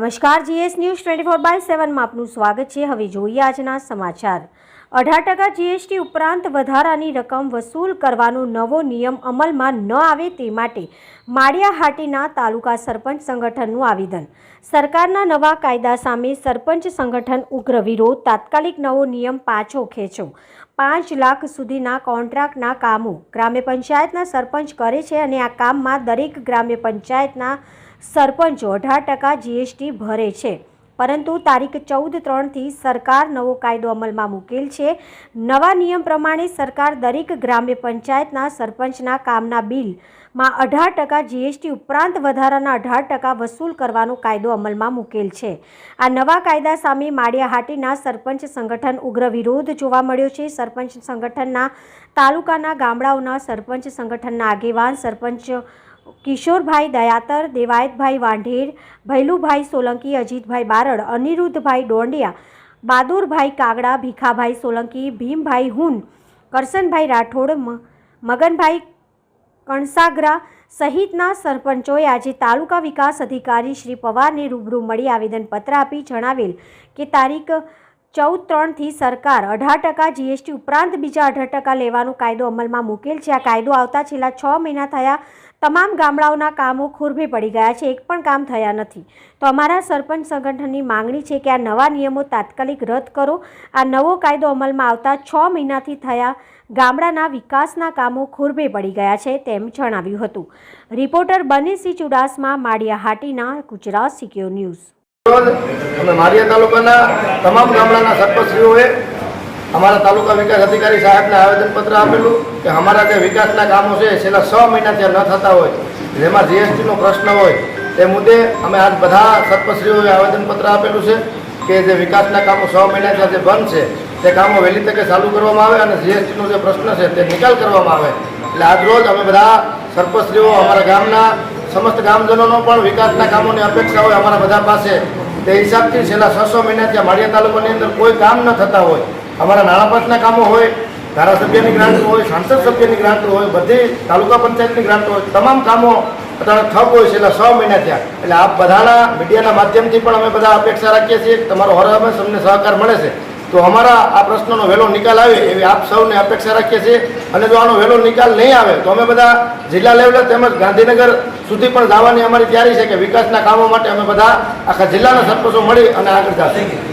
નમસ્કાર, GS news twenty four by સેવનમાં આપનું સ્વાગત છે. હવે જોઈએ આજના સમાચાર. અઢાર ટકા જીએસટી ઉપરાંત વધારાની રકમ વસૂલ કરવાનો નવો નિયમ અમલમાં ન આવે તે માટે માળિયાહાટીના તાલુકા સરપંચ સંગઠનનું આવેદન. સરકારના નવા કાયદા સામે સરપંચ સંગઠન ઉગ્ર વિરોધ, તાત્કાલિક નવો નિયમ પાછો ખેંચો. પાંચ લાખ સુધીના કોન્ટ્રાક્ટના કામો ગ્રામ્ય પંચાયતના સરપંચ કરે છે અને આ કામમાં દરેક ગ્રામ્ય પંચાયતના સરપંચો અઢાર ટકા જીએસટી ભરે છે. પરંતુ તારીખ ચૌદ ત્રણથી સરકાર નવો કાયદો અમલમાં મૂકેલ છે. નવા નિયમ પ્રમાણે સરકાર દરેક ગ્રામ્ય પંચાયતના સરપંચના કામના બિલમાં અઢાર ટકા જીએસટી ઉપરાંત વધારાના અઢાર ટકા વસૂલ કરવાનો કાયદો અમલમાં મૂકેલ છે. આ નવા કાયદા સામે માળિયાહાટીના સરપંચ સંગઠન ઉગ્ર વિરોધ જોવા મળ્યો છે. સરપંચ સંગઠનના તાલુકાના ગામડાઓના સરપંચ સંગઠનના આગેવાન સરપંચ કિશોરભાઈ દયાતર, દેવાયતભાઈ વાંઢેર, ભૈલુભાઈ સોલંકી, અજીતભાઈ બારડ, અનિરુદ્ધભાઈ ડોંડિયા, બહાદુરભાઈ કાગડા, ભીખાભાઈ સોલંકી, ભીમભાઈ હુન કરસનભાઈ રાઠોડ મગનભાઈ કણસાગરા સહિતના સરપંચોએ આજે તાલુકા વિકાસ અધિકારી શ્રી પવારને રૂબરૂ મળી આવેદનપત્ર આપી જણાવેલ કે તારીખ ચૌદ ત્રણથી સરકાર અઢાર ટકા જીએસટી ઉપરાંત બીજા અઢાર ટકા લેવાનો કાયદો અમલમાં મૂકેલ છે. આ કાયદો આવતા છેલ્લા છ મહિના થયા તમામ ગામડાઓના કામો ખુરભે પડી ગયા છે, એક પણ કામ થયા નથી. તો અમારા સરપંચ સંગઠનની માંગણી છે કે આ નવા નિયમો તાત્કાલિક રદ કરો. આ નવો કાયદો અમલમાં આવતા છ મહિનાથી થયા ગામડાના વિકાસના કામો ખુરભે પડી ગયા છે તેમ જણાવ્યું હતું. Reporter Banisinh Chudasama Maliya Hatina Gujarat secure news. અમે તાલુકાના તમામ ગામડાના સરપંચશ્રીઓએ અમારા તાલુકા વિકાસ અધિકારી સાહેબને આવેદનપત્ર આપેલું કે અમારા જે વિકાસના કામો છે છેલ્લા છ મહિના ત્યાં ન થતા હોય જેમાં જીએસટીનો પ્રશ્ન હોય, તે મુદ્દે અમે આજ બધા સરપંચશ્રીઓએ આવેદનપત્ર આપેલું છે કે જે વિકાસના કામો છ મહિના ત્યાં જે બંધ છે, તે કામો વહેલી તકે ચાલુ કરવામાં આવે અને જીએસટીનો જે પ્રશ્ન છે તે નિકાલ કરવામાં આવે. એટલે આજ રોજ અમે બધા સરપંચશ્રીઓ અમારા ગામના સમસ્ત ગામજનોનો પણ વિકાસના કામોની અપેક્ષા હોય અમારા બધા પાસે, તે હિસાબથી છેલ્લા છસો મહિના ત્યાં માળિયા તાલુકાની અંદર કોઈ કામ ન થતા હોય અમારા નાણાં પંચના કામો હોય, ધારાસભ્યની ગ્રાન્ટ હોય, સાંસદ સભ્યની ગ્રાન્ટ હોય, બધી તાલુકા પંચાયતની ગ્રાન્ટ હોય, તમામ કામો અત્યારે ઠપ હોય છે એટલે છ મહિના ત્યાં એટલે આપ બધાના મીડિયાના માધ્યમથી પણ અમે બધા અપેક્ષા રાખીએ છીએ કે તમારો હરહમેશ અમને સહકાર મળે છે. તો અમારા આ પ્રશ્નનો વહેલો નિકાલ આવે એવી આપ સૌને અપેક્ષા રાખીએ છીએ. અને જો આનો વહેલો નિકાલ નહીં આવે, તો અમે બધા જિલ્લા લેવલે તેમજ ગાંધીનગર સુધી પણ જવાની અમારી તૈયારી છે કે વિકાસના કામો માટે અમે બધા આખા જિલ્લાના સરપંચો મળી અને આગળ જશે.